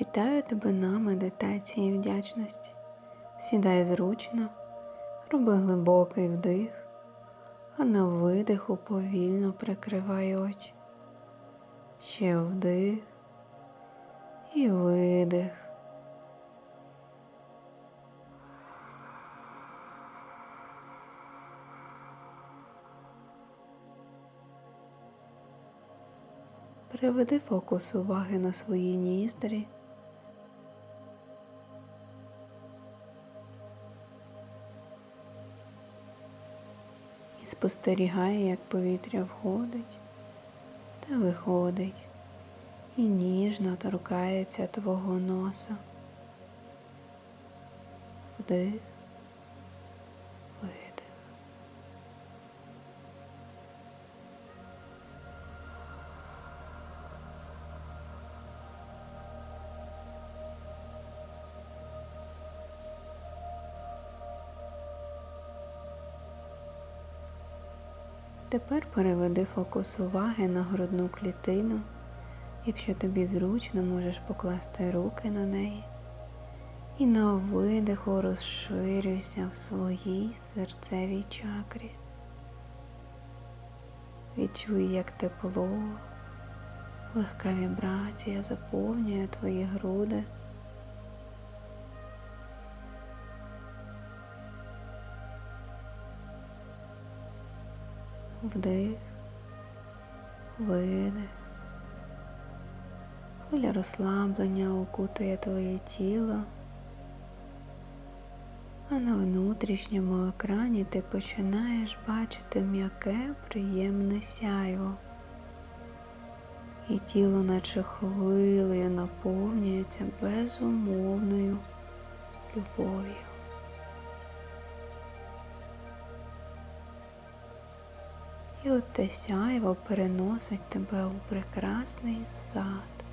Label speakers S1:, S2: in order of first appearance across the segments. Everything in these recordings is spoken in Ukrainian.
S1: Вітаю тебе на медитації вдячності. Сідай зручно, роби глибокий вдих, а на видиху повільно прикривай очі. Ще вдих і видих. Переведи фокус уваги на свої ніздрі. І спостерігай, як повітря входить та виходить і ніжно торкається твого носа. Вдих, Тепер переведи фокус уваги на грудну клітину. Якщо тобі зручно, можеш покласти руки на неї і на видиху розширюйся в своїй серцевій чакрі. Відчуй, як тепло, легка вібрація заповнює твої груди. Вдих, видих. Хвиля розслаблення окутує твоє тіло, а на внутрішньому екрані ти починаєш бачити м'яке, приємне сяйво. І тіло, наче хвилею, наповнюється безумовною любов'ю. І от те сяйво переносить тебе у прекрасний сад.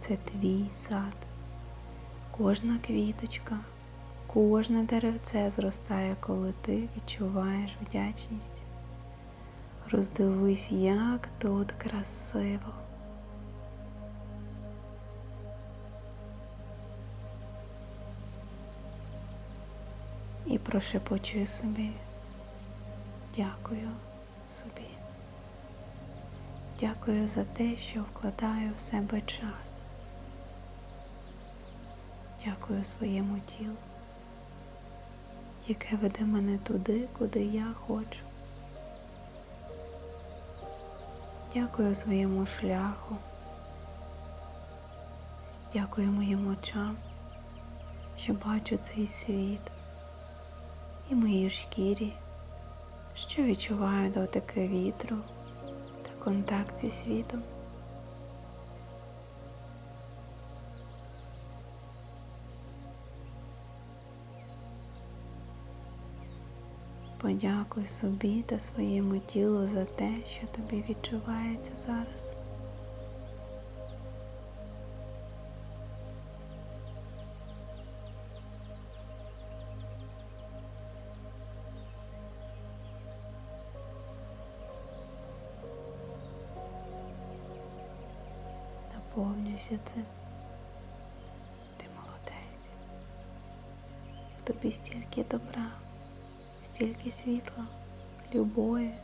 S1: Це твій сад. Кожна квіточка, кожне деревце зростає, коли ти відчуваєш вдячність. Роздивись, як тут красиво. І прошепочуй собі. Дякую собі. Дякую за те, що вкладаю в себе час. Дякую своєму тілу, яке веде мене туди, куди я хочу. Дякую своєму шляху. Дякую моїм очам, що бачу цей світ і моїй шкірі, що відчуваю дотики вітру та контакт зі світом. Подякуй собі та своєму тілу за те, що тобі відчувається зараз. Наповнюйся цим. Ти молодець. В тобі стільки добра стільки світла, любові.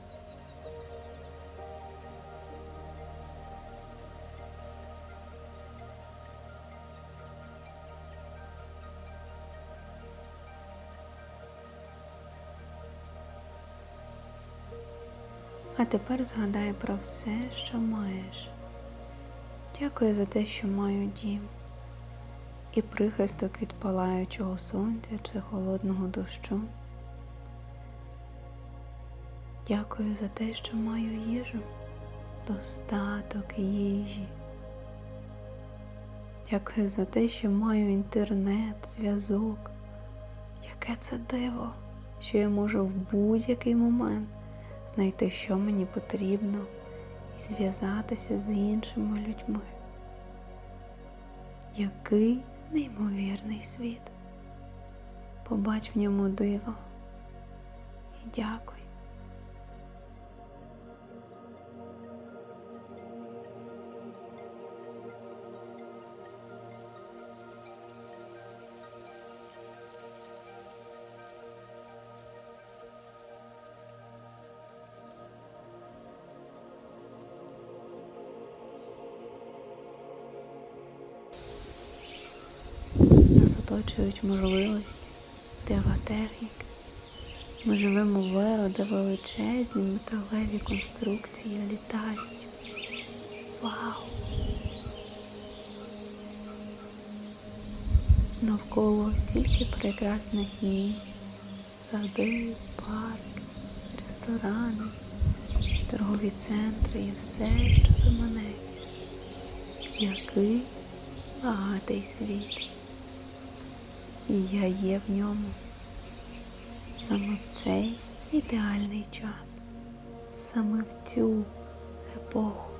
S1: А тепер згадай про все, що маєш. Дякую за те, що маю дім і прихисток від палаючого сонця чи холодного дощу. Дякую за те, що маю їжу, достаток їжі. Дякую за те, що маю інтернет, зв'язок. Яке це диво, що я можу в будь-який момент знайти, що мені потрібно, і зв'язатися з іншими людьми. Який неймовірний світ. Побач в ньому диво і дякую. Оточують можливості, дива техніки. Ми живемо в еру, де величезні металеві конструкції літають. Вау! Навколо стільки прекрасних місць, сади, парки, ресторани, торгові центри і все, що заманеться. Який багатий світ. І я є в ньому. Саме в цей ідеальний час, саме в цю епоху.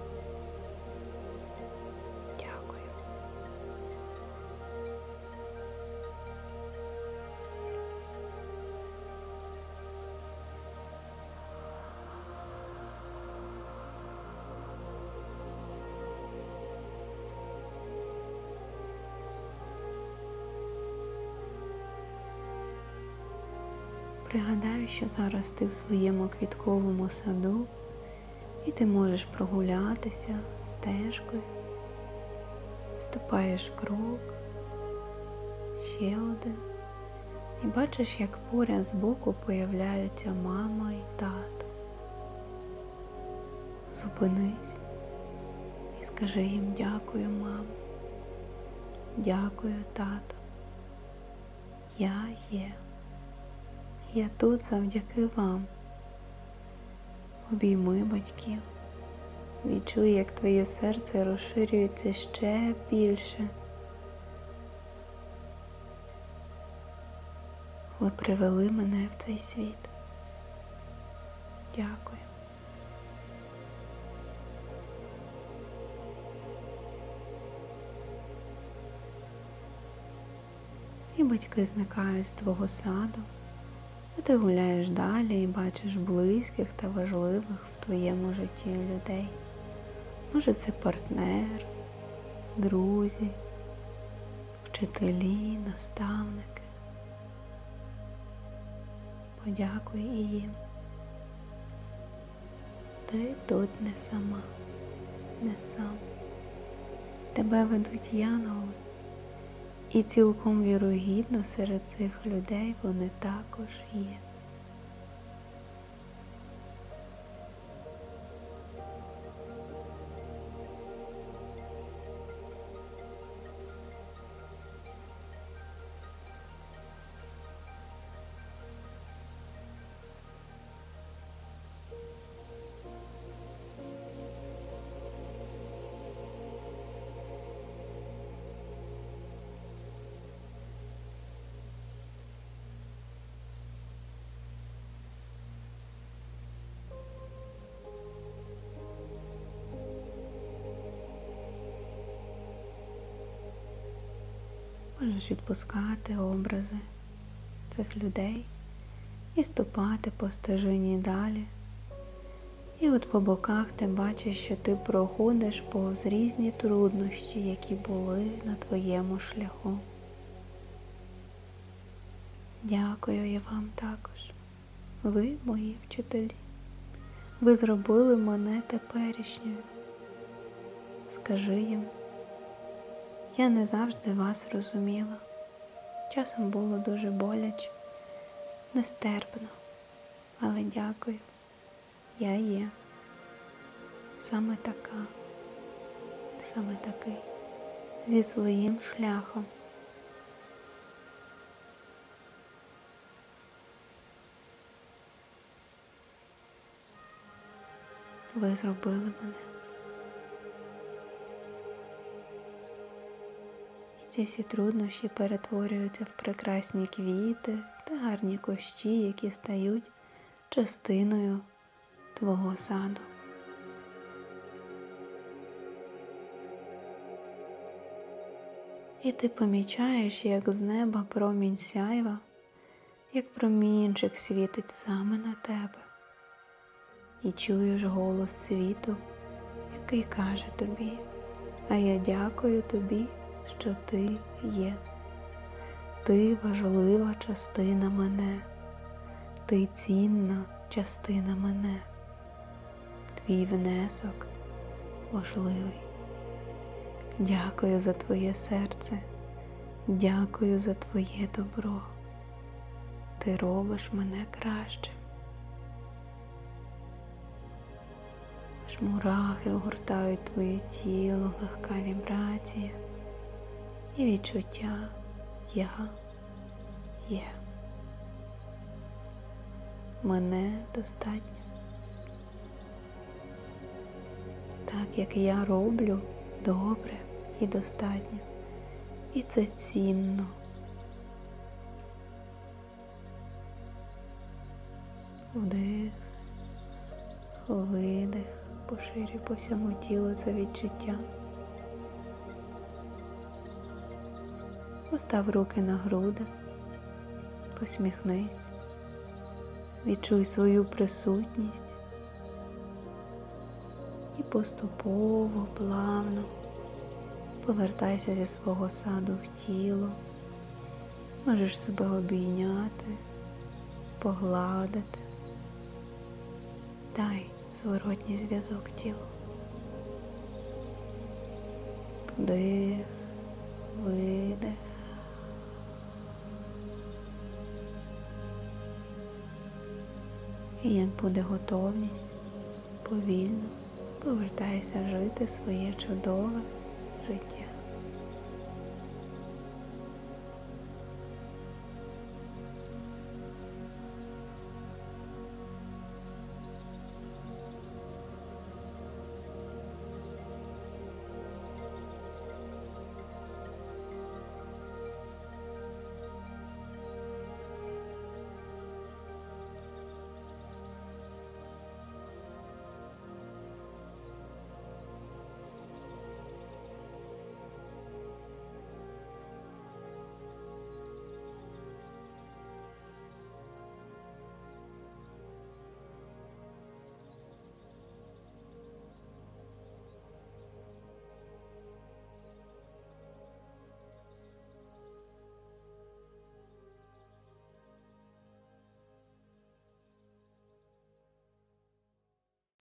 S1: Пригадаю, що зараз ти в своєму квітковому саду і ти можеш прогулятися стежкою, ступаєш крок, ще один, і бачиш, як поряд збоку появляються мама і тато. Зупинись і скажи їм дякую, мамо. Дякую, тато. Я є. Я тут завдяки вам. Обійми батьків. Відчуй, як твоє серце розширюється ще більше. Ви привели мене в цей світ. Дякую. І батьки зникають з твого саду. А ти гуляєш далі і бачиш близьких та важливих в твоєму житті людей. Може це партнер, друзі, вчителі, наставники. Подякуй їм. Ти тут не сама, не сам. Тебе ведуть янголи. І цілком вірогідно серед цих людей вони також є. Можеш відпускати образи цих людей і ступати по стежині далі. І от по боках ти бачиш, що ти проходиш повз різні труднощі, які були на твоєму шляху. Дякую і вам також. Ви мої вчителі. Ви зробили мене теперішньою. Скажи їм. Я не завжди вас розуміла. Часом було дуже боляче, нестерпно, але дякую. Я є саме така, саме такий, зі своїм шляхом. Ви зробили мене. Ці всі труднощі перетворюються в прекрасні квіти та гарні кущі, які стають частиною твого саду. І ти помічаєш, як з неба промінь сяйва, як промінчик світить саме на тебе, і чуєш голос світу, який каже тобі, а я дякую тобі що ти є. Ти важлива частина мене, ти цінна частина мене, твій внесок важливий. Дякую за твоє серце, Дякую за твоє добро. Ти робиш мене кращим. Аж мурахи огортають твоє тіло, легка вібрація і відчуття я є. Мене достатньо. Так як я роблю добре і достатньо. І це цінно. Вдих, видих, поширюй по всьому тілу це відчуття. Постав руки на груди, посміхнись, відчуй свою присутність і поступово, плавно повертайся зі свого саду в тіло, можеш себе обійняти, погладити. Дай зворотній зв'язок тілу. Вдих, видих. І як буде готовність, повільно повертайся жити своє чудове життя.